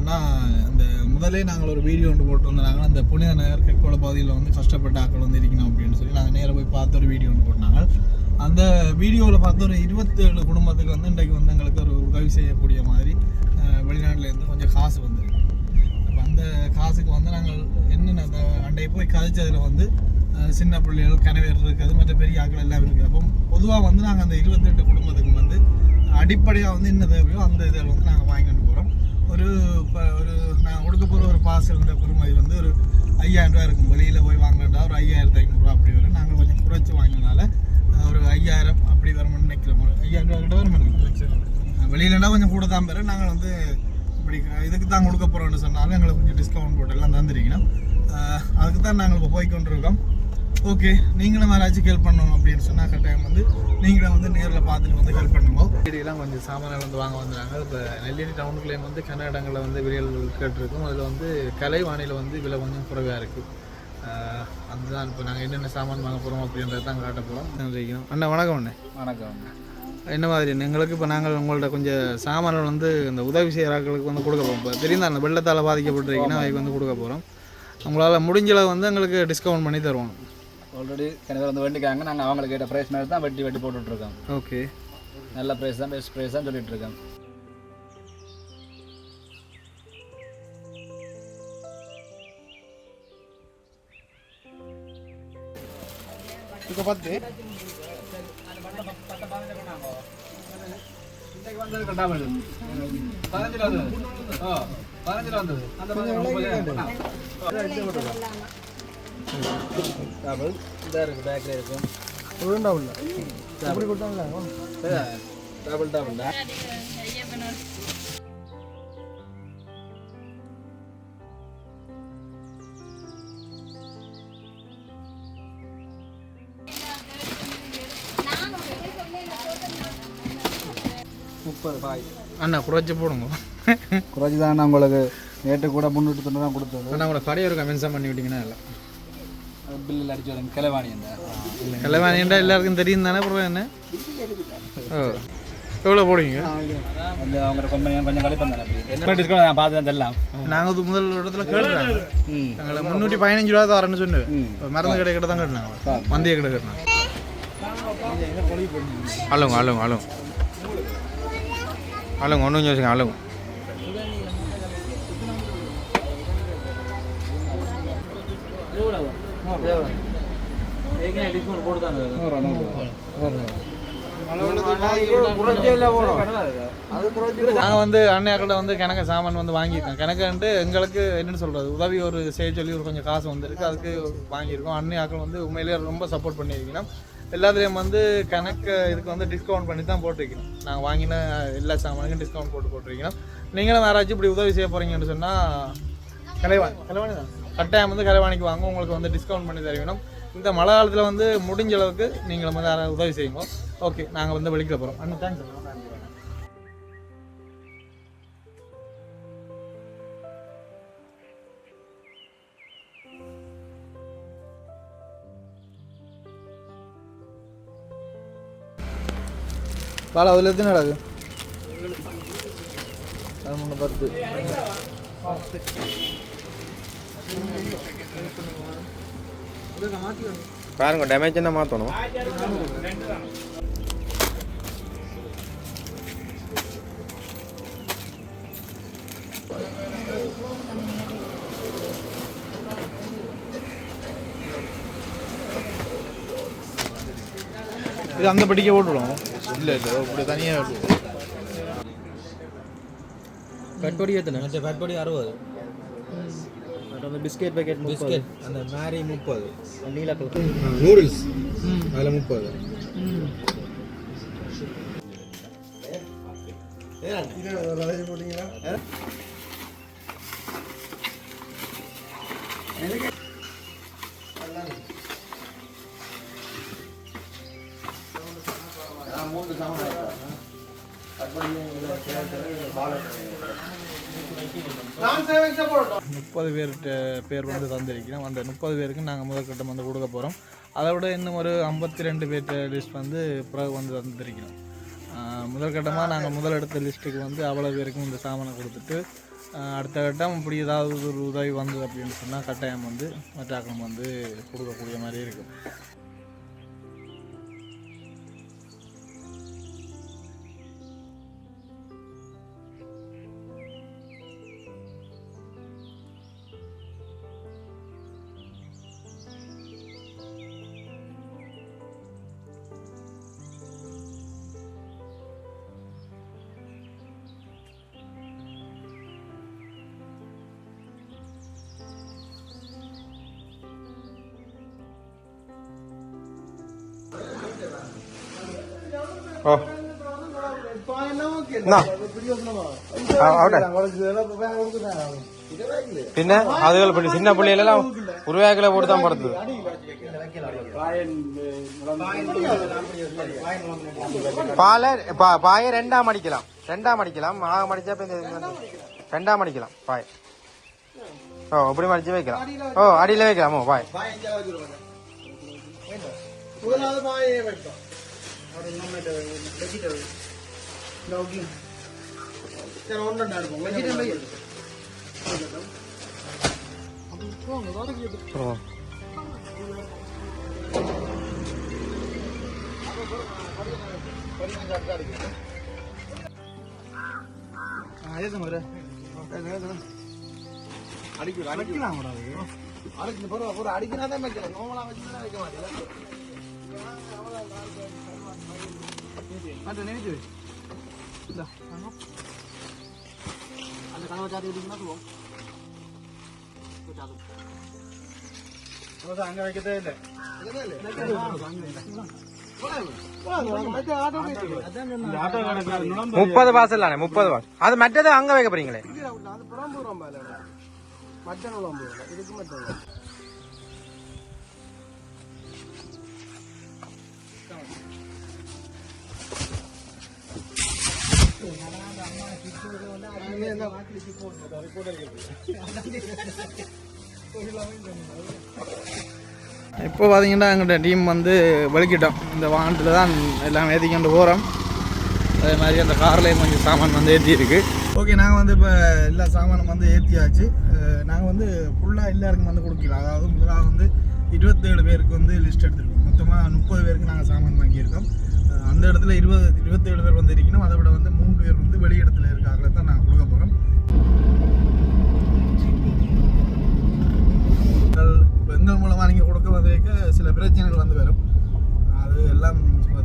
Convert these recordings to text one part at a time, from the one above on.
பார்த்தீங்கன்னு சொன்னால் அந்த முதலே நாங்கள் ஒரு வீடியோ ஒன்று போட்டு வந்தாங்க அந்த புனித நகர் கற்கோள பகுதியில் வந்து கஷ்டப்பட்ட ஆக்கள் வந்து இருக்கணும் அப்படின்னு சொல்லி நாங்கள் நேராக போய் பார்த்து ஒரு வீடியோ ஒன்று போட்டாங்க. அந்த வீடியோவில் பார்த்து ஒரு இருபத்தேழு குடும்பத்துக்கு வந்து இன்றைக்கு வந்து எங்களுக்கு ஒரு உதவி செய்யக்கூடிய மாதிரி வெளிநாட்டிலேருந்து கொஞ்சம் காசு வந்துருக்கு. அப்போ அந்த காசுக்கு வந்து நாங்கள் என்னென்ன அந்த அண்டையை போய் கதைச்சதில் வந்து சின்ன பிள்ளைகள் கனவேர் இருக்கிறது மற்ற பெரிய ஆட்கள் எல்லாம் இருக்குது. அப்போ பொதுவாக வந்து நாங்கள் அந்த இருபத்தெட்டு குடும்பத்துக்கு வந்து அடிப்படையாக வந்து என்ன தேவையோ அந்த இதில் வந்து நாங்கள் வாங்கிக்கணும் ஒரு இப்போ ஒரு நான் கொடுக்க போகிற ஒரு பார்சல் பெருமதி வந்து ஒரு ஐயாயிரம் ரூபா இருக்கும். வெளியில் போய் வாங்கினா ஒரு ஐயாயிரத்து ஐநூறுரூவா அப்படி வரும். நாங்கள் கொஞ்சம் குறைச்சி வாங்கினால ஒரு ஐயாயிரம் அப்படி வரும்னு நினைக்கிறோம் ஒரு ஐயாயிரம் ரூபா கிட்ட வரும் வெளியிலனா கொஞ்சம் கூட தான் பெறும் நாங்கள் வந்து இப்படி இதுக்கு தான் கொடுக்க போகிறோம்னு சொன்னாலும் எங்களுக்கு கொஞ்சம் டிஸ்கவுண்ட் போட்டு எல்லாம் தந்திருக்கணும். அதுக்கு தான் நாங்கள் இப்போ போய்கொண்டிருக்கோம் ஓகே நீங்களும் யாராச்சும் ஹெல்ப் பண்ணணும் அப்படின்னு சொன்னால் கட்டாயம் வந்து நீங்களும் வந்து நேரில் பார்த்துட்டு வந்து ஹெல்ப் பண்ணுங்க. செடியெல்லாம் கொஞ்சம் சாமான்கள் வந்து வாங்க வந்துடுறாங்க இப்போ நெல்லியடி டவுனுக்குள்ளேயும் வந்து கன இடங்களில் வந்து விலைகள் கேட்டிருக்கும். அதில் வந்து கலைவாணியில் வந்து விலை கொஞ்சம் குறைவாக இருக்குது அதுதான் இப்போ நாங்கள் என்னென்ன சாமான் வாங்க போகிறோம் அப்படின்றத தான் காட்ட போகிறோம் அண்ணா வணக்கம் அண்ணே. வணக்கம் என்ன மாதிரி எங்களுக்கு இப்போ நாங்கள் உங்கள்ட்ட கொஞ்சம் சாமான்கள் வந்து இந்த உதவி செய்கிறார்களுக்கு வந்து கொடுக்க போகிறோம் இப்போ தெரியும் அந்த வெள்ளத்தால் பாதிக்கப்பட்டிருக்கீங்கன்னா அதுக்கு வந்து கொடுக்க போகிறோம் உங்களால் முடிஞ்ச அளவு வந்து எங்களுக்கு டிஸ்கவுண்ட் பண்ணி தருவோம். ஆல்ரெடி கிணறு வந்து வேண்டிக்காங்க. நாங்கள் அவங்களுக்கு கேட்ட ப்ரைஸ் மாதிரி தான் வெட்டி வெட்டி போட்டுட்ருக்கோம். ஓகே நல்ல ப்ரைஸ் தான் பெஸ்ட் ப்ரைஸ் தான் சொல்லிட்டு இருக்கோம் இப்போ பார்த்து டபுள் இதாக இருக்குது பேக்கில் இருக்கும் உருண்டாவில் அப்படி கொடுத்தாங்களா? டபுள் டபுள் தான் முப்பது பாய் அண்ணா குறைச்சி போடுங்க. குறைச்சி தான் உங்களுக்கு. நேற்று கூட முந்நூற்றி தொண்ணூறு தான் கொடுத்தது. அண்ணா உங்களை கடையை ஒரு மென்ஷன் பண்ணி விட்டீங்கன்னா இல்லை. பில்லில் அடிச்சு வரேன் கிளவாணி அந்த கலைவாணின்றா எல்லாருக்கும் தெரியும் தானே அப்புறம் என்ன ஓ எவ்வளோ போடுவீங்க அந்த அவங்க கொஞ்சம் கொஞ்சம் கழிப்பேன் தானே என்ன நான் பார்த்து தெரியலாம் நாங்கள் அது முதல் இடத்துல கேட்டுறாங்க எங்களை முந்நூற்றி பதினஞ்சு ரூபா தரேன்னு சொன்னு மருந்து கடை கிட்ட தான் கட்டினாங்க மந்திய கடை கட்டினாங்க அழுங்க அழுங்க அழுங்க அழுங்க ஒன்றும் யோசிங்க அழுங்க தான் நாங்கள் வந்து அண்ணையாக்கிட்ட வந்து கணக்கு சாமான் வந்து வாங்கியிருக்கோம். கணக்குன்ட்டு எங்களுக்கு என்னென்னு சொல்கிறது உதவி ஒரு செய்ய சொல்லி ஒரு கொஞ்சம் காசு வந்திருக்கு. அதுக்கு வாங்கியிருக்கோம். அண்ணையாக்கள் வந்து உண்மையிலேயே ரொம்ப சப்போர்ட் பண்ணியிருக்கணும். எல்லாத்துலேயும் வந்து கணக்கு இதுக்கு வந்து டிஸ்கவுண்ட் பண்ணி தான் போட்டிருக்கணும். நாங்கள் வாங்கின எல்லா சாமானுக்கும் டிஸ்கவுண்ட் போட்டு போட்டிருக்கணும். நீங்களும் யாராச்சும் இப்படி உதவி செய்ய போகிறீங்கன்னு சொன்னால் கலைவாணி கலைவாணி தான். கட்டாயம் வந்து கலைவாணிக்கு வாங்க உங்களுக்கு வந்து டிஸ்கவுண்ட் பண்ணி தருவினோம். இந்த மழை காலத்தில் வந்து முடிஞ்ச அளவுக்கு நீங்களும் வந்து யாராவது உதவி செய்யுங்க. ஓகே நாங்கள் வந்து வெளிக்கிற போகிறோம் அண்ணன் தேங்க்ஸ் பாலா அதில் எத்தனை நடக்கு பதிமூணு பத்து பாருங்க டேமேஜ் என்ன மாற்றணும் இது அந்த படிக்க போட்டுவிடும் இல்லை இல்லை இப்படி தனியாக கட்பொடி எத்தனை? கட்பொடி அறுபது. அந்த பிஸ்கெட் பேக்கெட் பிஸ்கெட் அந்த மேரி முப்பது. நீல கலர் நூடுல்ஸ் அதில் முப்பது. முப்பது பேர்கிட்ட பேர் வந்து தந்திருக்கிறோம் அந்த முப்பது பேருக்கு நாங்கள் முதற்கட்டம் வந்து கொடுக்க போகிறோம் அதை விட இன்னும் ஒரு ஐம்பத்தி ரெண்டு பேர்கிட்ட லிஸ்ட் வந்து பிறகு வந்து தந்திருக்கிறோம். முதற்கட்டமாக நாங்கள் முதலெடுத்த லிஸ்ட்டுக்கு வந்து அவ்வளோ பேருக்கும் இந்த சாமானை கொடுத்துட்டு அடுத்த கட்டம் இப்படி ஏதாவது ஒரு உதவி வந்தது அப்படின்னு சொன்னால் கட்டாயம் வந்து மற்றாக்கம் வந்து கொடுக்கக்கூடிய மாதிரி இருக்கும். പിന്നെ അതുകൾ പിന്നെ ചിന്ന പിള്ളികളെല്ലാം ഉരുവാക്കിലെ പോട്ട് താൻ പടത്തത് പാല പായ രണ്ടാം അടിക്കലാം രണ്ടാം അടിക്കലാം ആ മടിച്ചാ പിന്നെ രണ്ടാം അടിക്കലാം പായ ஓ அப்படி மடிச்சு வைக்கலாம் ஓ அடியில் வைக்கலாமோ பாய் முதலாவது பாயே வைக்கலாம் வைப்போம் சரி ஒன்று எடுப்போம் ஓ அடிக்கலாம் கூட அடிச்சு போற ஒரு அடிக்கினா தான் வைக்கலாம் நோமலா வச்சுதான் வைக்க மாட்டேன் நினைச்சு அந்த கனவை சாத்தி விட்டீங்கன்னா சொல்லுவோம் அங்க வைக்கதே இல்லை முப்பது வாசல் முப்பது வாசல் அது மற்றது அங்க வைக்க போறீங்களே? இப்போ பார்த்தீங்கன்னா எங்கள்கிட்ட டீம் வந்து வலிக்கிட்டோம். இந்த வாகனத்தில் தான் எல்லாம் ஏற்றிக்கொண்டு போகிறோம் அதே மாதிரி அந்த கார்லேயும் கொஞ்சம் சாமான் வந்து ஏற்றியிருக்கு ஓகே நாங்கள் வந்து இப்போ எல்லா சாமானும் வந்து ஏற்றியாச்சு நாங்கள் வந்து ஃபுல்லாக எல்லாருக்கும் வந்து கொடுக்கலாம் அதாவது முதலாக வந்து இருபத்தேழு பேருக்கு வந்து லிஸ்ட் எடுத்துருக்கோம். மொத்தமாக முப்பது பேருக்கு நாங்கள் சாமான் வாங்கியிருக்கோம். அந்த இடத்துல இருபது இருபத்தேழு பேர் வந்து இருக்கணும். அதை விட வந்து மூணு பேர் வந்து வெளி இடத்துல இருக்காங்களே தான் நாங்கள் கொடுக்க போகிறோம் இப்போ எங்கள் மூலமாக நீங்கள் கொடுக்க வந்திருக்க சில பிரச்சனைகள் வந்து வரும் அது எல்லாம்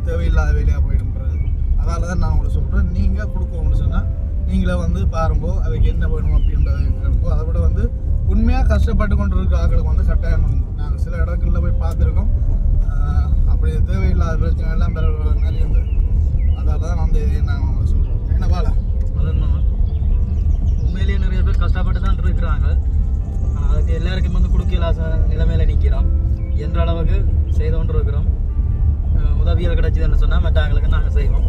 தேவையில்லாத வேலையாக போயிடும்ன்றது அதால தான் நான் உங்களுக்கு சொல்கிறேன் நீங்கள் கொடுக்கணும்னு சொன்னால் நீங்களே வந்து பாரும்போ அதுக்கு என்ன வேணும் அப்படின்றத கேட்போம் அதை விட வந்து உண்மையாக கஷ்டப்பட்டு கொண்டு இருக்கிற ஆட்களுக்கு வந்து கட்டாயம் கொடுங்க நாங்கள் சில இடங்களில் போய் பார்த்துருக்கோம். அப்படி தேவையில்லாத பிரச்சனை எல்லாம் பெற நிறைய இருந்தது அதால தான் வந்து இதை நாங்கள் சொல்கிறோம் என்ன பால? உண்மையிலேயே நிறைய பேர் கஷ்டப்பட்டு தான் இருக்கிறாங்க. அதுக்கு எல்லாருக்கும் வந்து கொடுக்கல நிலைமையில நிற்கிறோம் என்ற அளவுக்கு செய்து கொண்டு இருக்கிறோம் உதவிகள் கிடைச்சதுன்னு சொன்னால் மற்றவங்களுக்கு நாங்கள் செய்வோம்.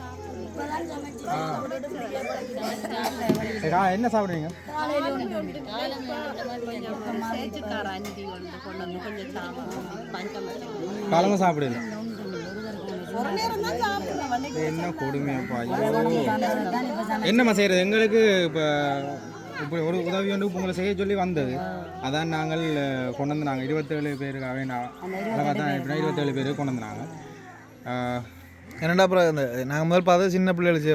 என்ன சாப்பிடுவீங்க? காலங்க சாப்பிடல. இது என்ன கொடுமையாப்பா என்னம்மா செய்யறது? எங்களுக்கு இப்போ இப்போ ஒரு உதவி வந்து உங்களை செய்ய சொல்லி வந்தது. அதான் நாங்கள் கொண்டு வந்து நாங்கள் இருபத்தேழு பேருக்காகவே நான் அழகாக தான் இப்படி இருபத்தேழு பேருக்கு கொண்டு வந்தாங்க. என்னடா அப்புறம் இந்த நாங்கள் முதல் பார்த்தா சின்ன பிள்ளைகள்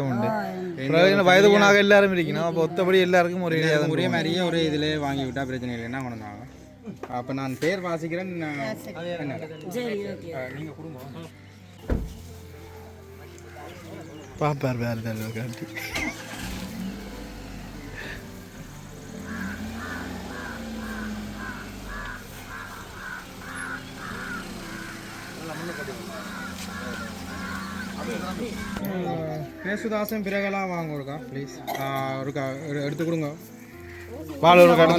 அப்புறம் வயது போனாக எல்லாரும் இருக்கணும் அப்போ ஒத்தபடி எல்லாருக்கும் ஒரே ஒரே மாதிரியே ஒரு இதில் வாங்கி விட்டா பிரச்சனை இல்லைன்னா கொண்டு வந்தாங்க? அப்போ நான் பேர் வாசிக்கிறேன் என்ன நீங்கள் குடும்பம் பாப்பார் வேறு தலைவர் காட்டி. பேசுதாசன் பிறகெல்லாம் வாங்க ஒருக்கா ப்ளீஸ் ஒருக்கா எடு- எடுத்து கொடுங்க. பால் ஒரு பால்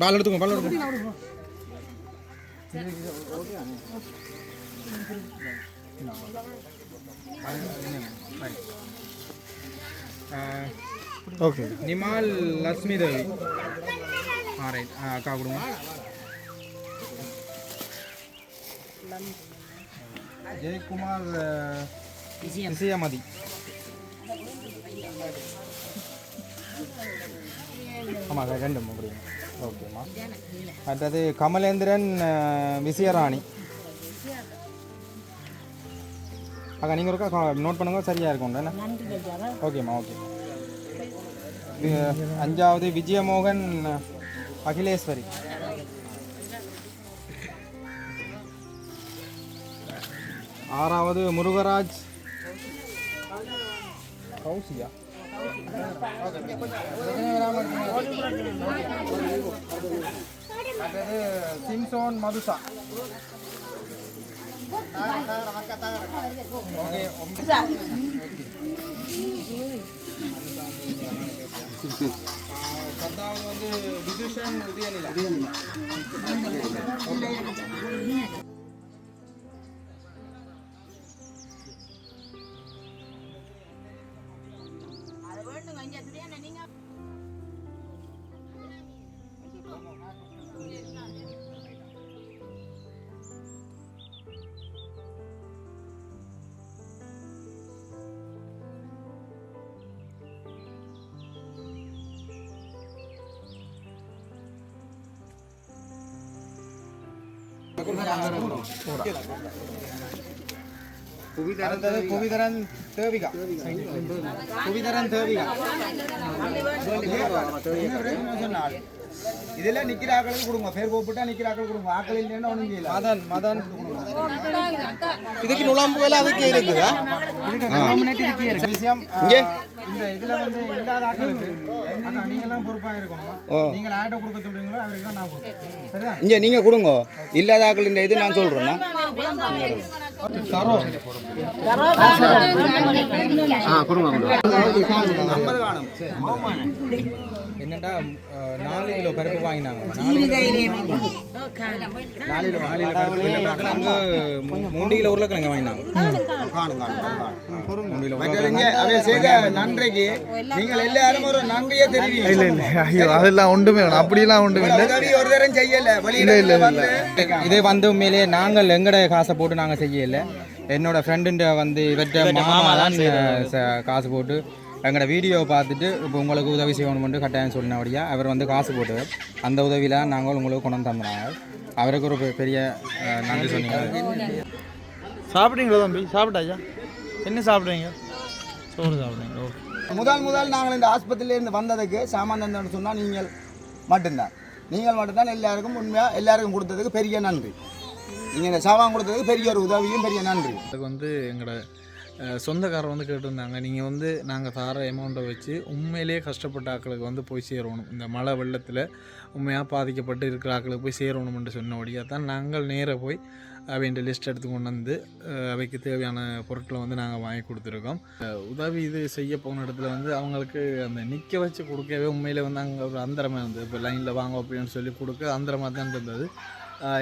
பால் எடுத்துக்கோங்க பால் எடுத்துக்கோங்க ஓகே. நிமால் லட்சுமி தேவி. ஆ ரைட் ஆ அக்கா கொடுங்க. ஜெயக்குமார் விஜயமதி. ஆமாம் அக்கா ரெண்டு கொடுங்க ஓகேம்மா அடுத்தது கமலேந்திரன் அஹ், விஜயராணி. அக்கா நீங்கள் ஒருக்கா நோட் பண்ணுங்க சரியாக இருக்கும் என்ன? ஓகேம்மா ஓகே. அஞ்சாவது விஜயமோகன் அகிலேஸ்வரி. ஆறாவது முருகராஜ். கௌசியா அடுத்தது சிம்சோன் மதுசா. ஓகே. பத்தாவது வந்து விதுஷன் உதயநிலா. புவிதரன் தேவிகா புவிதரன் தேவிகா இதுல நிக்கிற ஆக்களுக்கு கொடுங்க பேர் கூப்பிட்டா நிக்கிற ஆக்கள் கொடுங்க ஆக்கள் இல்லைன்னா ஒண்ணும் செய்யல மதன் மதன் இதுக்கு நுழம்பு வேலை அதுக்கு இருக்குதா. விஷயம் இங்கே? இந்த இதுல வந்து இல்லாத ஆட்களுக்கு அக்கா நீங்க எல்லாம் பொறுப்பா இருக்கணும் நீங்க ஆட்டோ கொடுக்க சொல்றீங்களோ அவருக்கு தான் நான் கொடுப்பேன். சரியா? இங்க நீங்க கொடுங்க. இல்லாத ஆக்கள் இந்த இது நான் சொல்றேன்னா. காணும் என்னடா நாலு கிலோ பருப்பு வாங்கினாங்க. நாலு கிலோ நாலு கிலோ நாலு கிலோ பருப்பு உருளைக்கிழங்கு கிலோ வாங்கினாங்க மூணு நன்றிக்கு நீங்கள் எல்லாரும் ஒரு நன்றியே தெரிவிங்க இல்ல இல்ல. ஐயோ அதெல்லாம் ஒன்றுமே வேணாம். அப்படியெல்லாம் ஒன்றும் இல்லை. ஒரு தரம் செய்யல. வெளியில வந்து இது வந்து உண்மையிலேயே நாங்கள் எங்கட காசை போட்டு நாங்கள் செய்யல. என்னோட ஃப்ரெண்டுன்ற வந்து இவற்ற மாமா தான் காசு போட்டு எங்களோட வீடியோ பார்த்துட்டு இப்போ உங்களுக்கு உதவி செய்யணும்னு கட்டாயம் சொன்னபடியா அவர் வந்து காசு போட்டவர் அந்த உதவியில் நாங்கள் உங்களுக்கு கொண்டு வந்து அவருக்கு ஒரு பெரிய நன்றி சொன்னீங்க. சாப்பிட்டீங்களா தம்பி? சாப்பிட்டாச்சா என்ன சாப்பிட்றீங்க? சோறு சாப்பிட்றீங்க ஓகே முதல் முதல் நாங்கள் இந்த ஆஸ்பத்திரியில இருந்து வந்ததுக்கு சாமான் சொன்னா நீங்கள் மட்டும்தான். நீங்கள் மட்டும்தான் எல்லாருக்கும் உண்மையா எல்லாருக்கும் கொடுத்ததுக்கு பெரிய நன்றி. நீங்கள் இந்த சாமான் கொடுத்ததுக்கு பெரிய ஒரு உதவியும் பெரிய நன்றி. அதுக்கு வந்து எங்களோட சொந்தக்காரர் வந்து கேட்டிருந்தாங்க நீங்கள் வந்து நாங்கள் தார அமௌண்ட்டை வச்சு உண்மையிலேயே கஷ்டப்பட்ட ஆக்களுக்கு வந்து போய் சேரணும். இந்த மழை வெள்ளத்தில் உண்மையாக பாதிக்கப்பட்டு இருக்கிற ஆட்களுக்கு போய் சேரணும்னு சொன்னபடியாக தான் நாங்கள் நேராக போய் அவைன்ற லிஸ்ட் எடுத்து கொண்டு வந்து அவைக்கு தேவையான பொருட்களை வந்து நாங்கள் வாங்கி கொடுத்துருக்கோம். உதவி இது செய்ய போன இடத்துல வந்து அவங்களுக்கு அந்த நிற்க வச்சு கொடுக்கவே உண்மையிலே வந்து அங்கே ஒரு அந்தரமாக இருந்தது. இப்போ லைனில் வாங்க அப்படின்னு சொல்லி கொடுக்க அந்தரமாக தான் இருந்தது.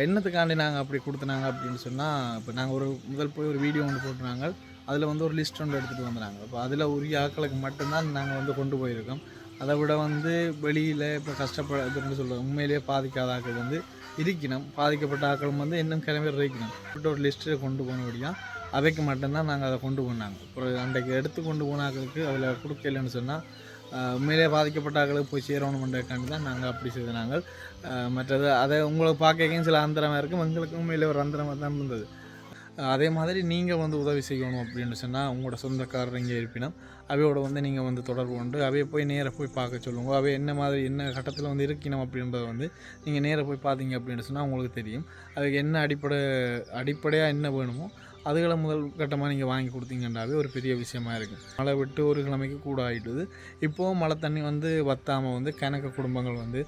என்னத்துக்காண்டி நாங்கள் அப்படி கொடுத்துனாங்க அப்படின்னு சொன்னால் இப்போ நாங்கள் ஒரு முதல் போய் ஒரு வீடியோ ஒன்று போட்டுனாங்க அதில் வந்து ஒரு லிஸ்ட் ஒன்று எடுத்துகிட்டு வந்தாங்க. இப்போ அதில் உரிய ஆட்களுக்கு மட்டும்தான் நாங்கள் வந்து கொண்டு போயிருக்கோம். அதை விட வந்து வெளியில் இப்போ கஷ்டப்படுறதுன்னு சொல்லுவோம் உண்மையிலேயே பாதிக்காத ஆக்கள் வந்து இருக்கணும். பாதிக்கப்பட்ட ஆக்களும் வந்து இன்னும் கிளம்பி இருக்கணும். இப்படி ஒரு லிஸ்ட்டில் கொண்டு போனபடியாக அவைக்கு மட்டும்தான் நாங்கள் அதை கொண்டு போனாங்க. ஒரு அன்றைக்கு எடுத்து கொண்டு போன ஆட்களுக்கு அதில் கொடுக்கலன்னு சொன்னால் உண்மையிலே பாதிக்கப்பட்ட ஆட்களுக்கு போய் சேரணுமென்றக்காண்டி தான் நாங்கள் அப்படி செய்த நாங்கள் மற்றது அதை உங்களை பார்க்கையும் சில அந்தரமாக இருக்கும். எங்களுக்கு உண்மையிலே ஒரு அந்தரமாக தான் இருந்தது. அதே மாதிரி நீங்கள் வந்து உதவி செய்யணும் அப்படின்னு சொன்னால் உங்களோட சொந்தக்காரர் இங்கே இருப்பினும் அவையோட வந்து நீங்கள் வந்து தொடர்பு கொண்டு அவையை போய் நேராக போய் பார்க்க சொல்லுங்க. அவை என்ன மாதிரி என்ன கட்டத்தில் வந்து இருக்கணும் அப்படின்றத வந்து நீங்கள் நேராக போய் பார்த்தீங்க அப்படின்னு சொன்னால் உங்களுக்கு தெரியும். அதுக்கு என்ன அடிப்படை அடிப்படையாக என்ன வேணுமோ அதுகளை முதல் கட்டமாக நீங்கள் வாங்கி கொடுத்தீங்கன்னாவே ஒரு பெரிய விஷயமா இருக்கும். மழை விட்டு ஒரு கிழமைக்கு கூட ஆகிட்டுது இப்போவும் மழை தண்ணி வந்து வத்தாமல் வந்து கணக்கு குடும்பங்கள் வந்து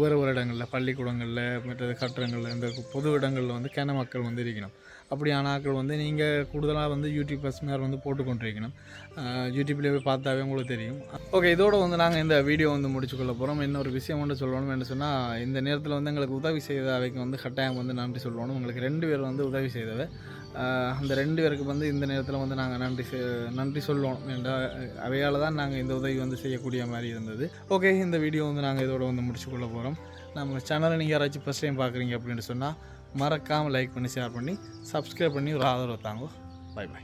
வேறு ஒரு இடங்களில் பள்ளிக்கூடங்களில் மற்ற கட்டடங்களில் இந்த பொது இடங்களில் வந்து கிண மக்கள் வந்து இருக்கணும் அப்படியான ஆக்கள் வந்து நீங்கள் கூடுதலாக வந்து யூடியூப் மேலே வந்து போட்டுக்கொண்டிருக்கணும் யூடியூப்லேயே போய் பார்த்தாவே உங்களுக்கு தெரியும். ஓகே இதோடு வந்து நாங்கள் இந்த வீடியோ வந்து முடிச்சுக்கொள்ள போகிறோம் இன்னொரு விஷயம் ஒன்று சொல்லணும் என்ன சொன்னால் இந்த நேரத்தில் வந்து எங்களுக்கு உதவி செய்தவைக்கு வந்து கட்டாயம் வந்து நன்றி சொல்லணும். உங்களுக்கு ரெண்டு பேர் வந்து உதவி செய்தவை. அந்த ரெண்டு பேருக்கு வந்து இந்த நேரத்தில் வந்து நாங்கள் நன்றி செ- நன்றி சொல்லுவோம் என்ற அவையால் தான் நாங்கள் இந்த உதவி வந்து செய்யக்கூடிய மாதிரி இருந்தது. ஓகே இந்த வீடியோ வந்து நாங்கள் இதோட வந்து முடிச்சுக்கொள்ள போகிறோம் நம்ம சேனலை நீங்கள் யாராச்சும் ஃபஸ்ட் டைம் பார்க்குறீங்க அப்படின்னு சொன்னால் மறக்காமல் லைக் பண்ணி ஷேர் பண்ணி சப்ஸ்கிரைப் பண்ணி ஒரு ஆதரவு தாங்க. By by